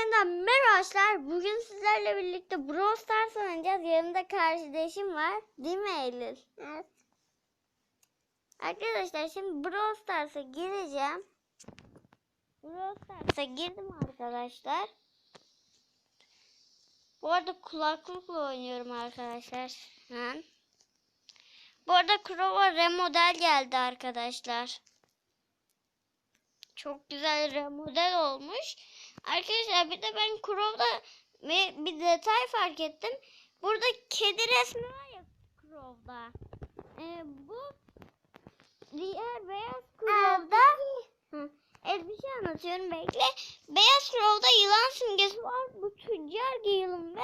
yeniden merhaba arkadaşlar. Bugün sizlerle birlikte Brawl Stars oynayacağız. Yanımda kardeşim var. Değil mi Eylül? Evet. Arkadaşlar şimdi Brawl Stars'a gireceğim. Brawl Stars'a girdim arkadaşlar. Bu arada kulaklıkla oynuyorum arkadaşlar. Ben. Bu arada Crow'a remodel geldi arkadaşlar. Çok güzel remodel olmuş. Arkadaşlar bir de ben Crow'da bir, detay fark ettim. Burada kedi resmi var ya Crow'da. Ee, bu diğer beyaz Crow'da Evet bir şey anlatıyorum bekle. Beyaz Crow'da yılan simgesi var. Bu tüccar yılan ve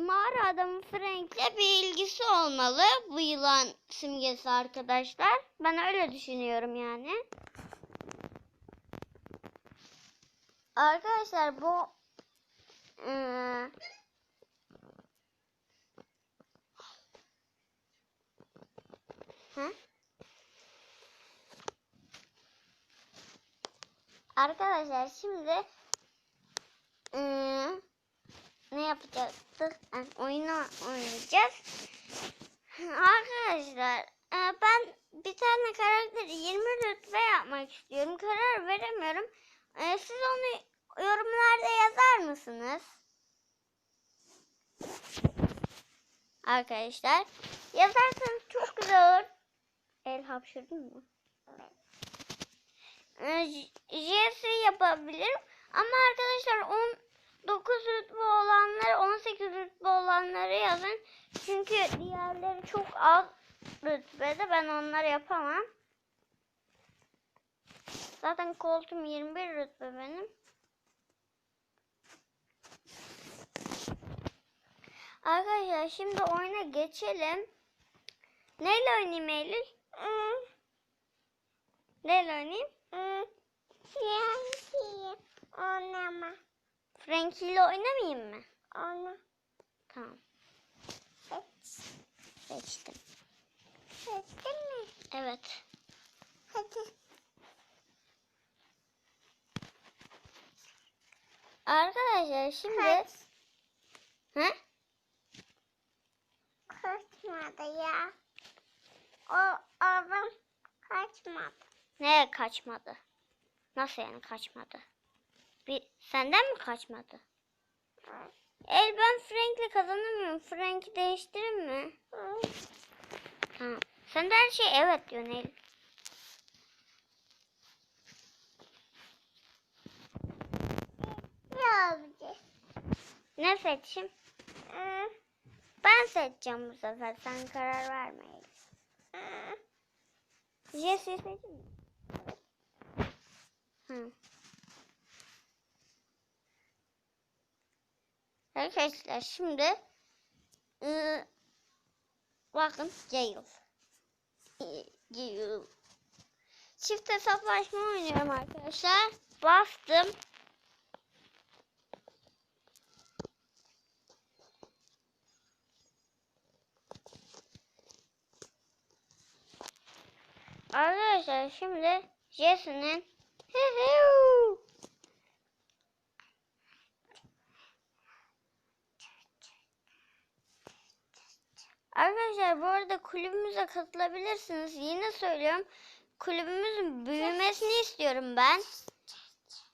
mağara adamı Frank'le bir ilgisi olmalı. Bu yılan simgesi arkadaşlar. Ben öyle düşünüyorum yani. Arkadaşlar bu ıı? Arkadaşlar şimdi ıı, ne yapacaktık? Yani oyunu oynayacağız. Arkadaşlar e, ben bir tane karakteri 20 rütbe yapmak istiyorum. Karar veremiyorum. E, siz onu yorumlarda yazar mısınız? Arkadaşlar yazarsanız çok güzel olur. El hapşırdın mı? Evet. Jesse yapabilirim. Ama arkadaşlar 19 rütbe olanları 18 rütbe olanları yazın. Çünkü diğerleri çok az rütbede. Ben onları yapamam. Zaten koltuğum 21 rütbe benim. Arkadaşlar şimdi oyuna geçelim. Neyle oynayayım Eylül? Neyle oynayayım? Frankie oynama. Frankie ile oynamayayım mı? Ona Tamam. seç. Seçtim. Seçtin mi? Evet. Hadi. Arkadaşlar şimdi Kaç. Hı? Kaçmadı ya. O adam kaçmadı. Nereye kaçmadı? Nasıl yani kaçmadı? Bir senden mi kaçmadı? Evet. El ben Frank'le kazanamıyorum. Frank'i değiştirir mi? Hı. Tamam. Sen de her şey evet diyorsun El. Ne yapacağız? Ne seçeyim? Hı. Ben seçeceğim bu sefer. Sen karar verme El. Hı. Jesse'yi seçeyim mi? Hı. Arkadaşlar şimdi ıı, bakın Gale. Gale. Çift hesaplaşma oynuyorum arkadaşlar. Bastım. Arkadaşlar şimdi Jesse'nin Arkadaşlar bu arada kulübümüze katılabilirsiniz. Yine söylüyorum. Kulübümüzün büyümesini istiyorum ben.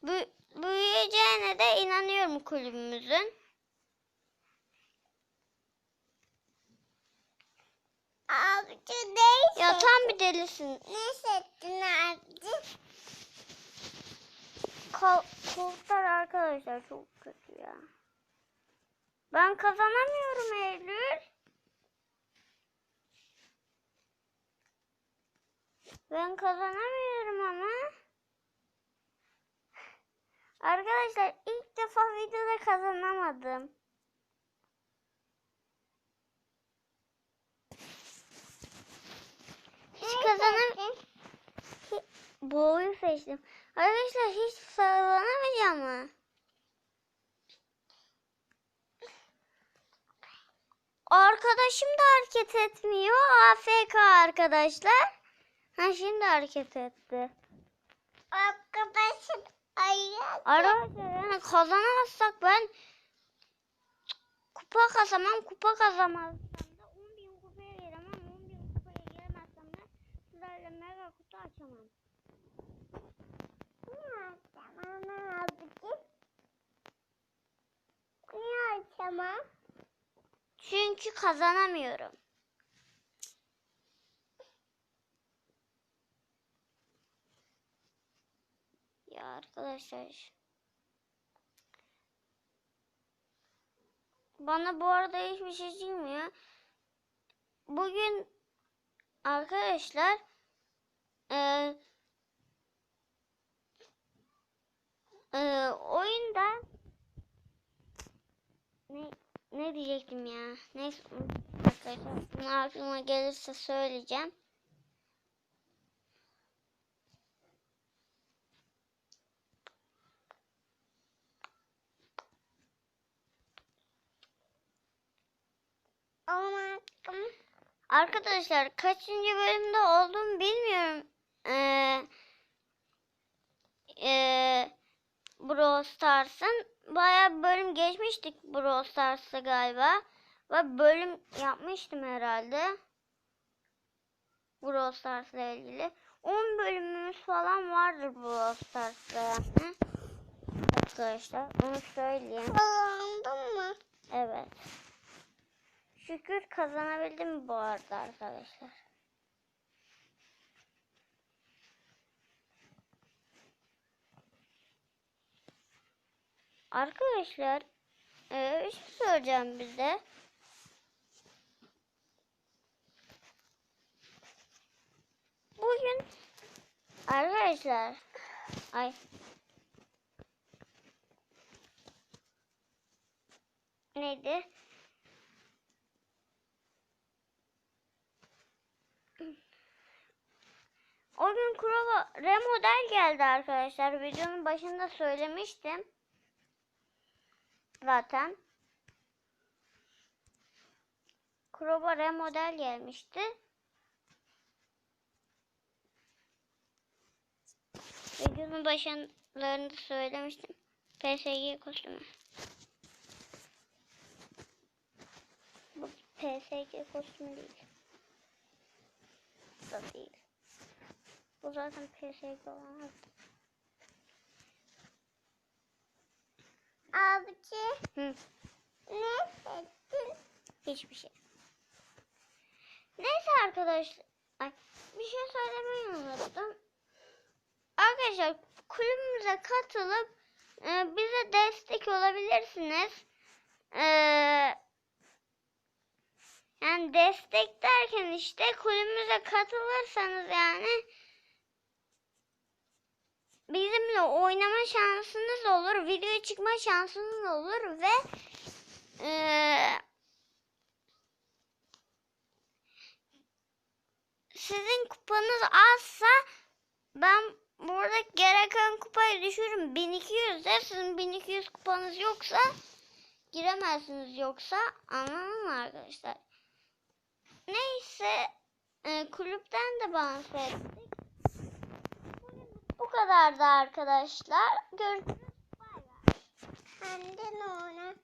Bü büyüyeceğine de inanıyorum kulübümüzün. Ne Ya tam bir delisin. Ne seçtin abici? Kol koltuklar arkadaşlar çok kötü ya. Ben kazanamıyorum Eylül. Ben kazanamıyorum ama. Arkadaşlar ilk defa videoda kazanamadım. Hiç kazanam Bu oyun seçtim. Arkadaşlar hiç kazanamayacağım mı? Arkadaşım da hareket etmiyor. AFK arkadaşlar. Ha şimdi hareket etti. Arkadaşın ayı. Arkadaşlar yani kazanamazsak ben kupa kazamam. Kupa kazamazsam da 10 bin kupaya giremem. 10 bin kupaya giremezsem de sizlerle kutu açamam. Niye açamam abicim? Niye açamam? Çünkü kazanamıyorum. Ya arkadaşlar. Bana bu arada hiçbir şey çıkmıyor. Bugün arkadaşlar eee eee oyunda ne ne diyecektim ya? Neyse arkadaşlar aklıma gelirse söyleyeceğim. Arkadaşlar kaçıncı bölümde olduğumu bilmiyorum. Ee, ee, Brawl Stars'ın bayağı bölüm geçmiştik Brawl Stars'ta galiba. Ve bölüm yapmıştım herhalde. Brawl Stars'la ilgili. 10 bölümümüz falan vardır Brawl Stars'ta yani. Arkadaşlar onu söyleyeyim. Kazandın mı? Evet. Şükür kazanabildim bu arada arkadaşlar. Arkadaşlar eee, bir şey söyleyeceğim bize. Bugün arkadaşlar ay neydi? O gün Kurova remodel geldi arkadaşlar. Videonun başında söylemiştim. Zaten. Kurova remodel gelmişti. Videonun başlarında söylemiştim. PSG kostümü. Bu PSG kostümü değil. Bu da değil. Bu zaten PSG olamaz. Ne seçtin? hiçbir şey. Neyse arkadaşlar. Ay, bir şey söylemeyi unuttum. Arkadaşlar kulübümüze katılıp e, bize destek olabilirsiniz. E, yani destek derken işte kulübümüze katılırsanız yani bizimle oynama şansınız olur, video çıkma şansınız olur ve eee, sizin kupanız azsa ben burada gereken kupayı düşürürüm 1200 de sizin 1200 kupanız yoksa giremezsiniz yoksa anladın mı arkadaşlar? Neyse eee, kulüpten de bahsettik. Kadardı arkadaşlar. Görüşürüz. Bay bay. Kendin ona.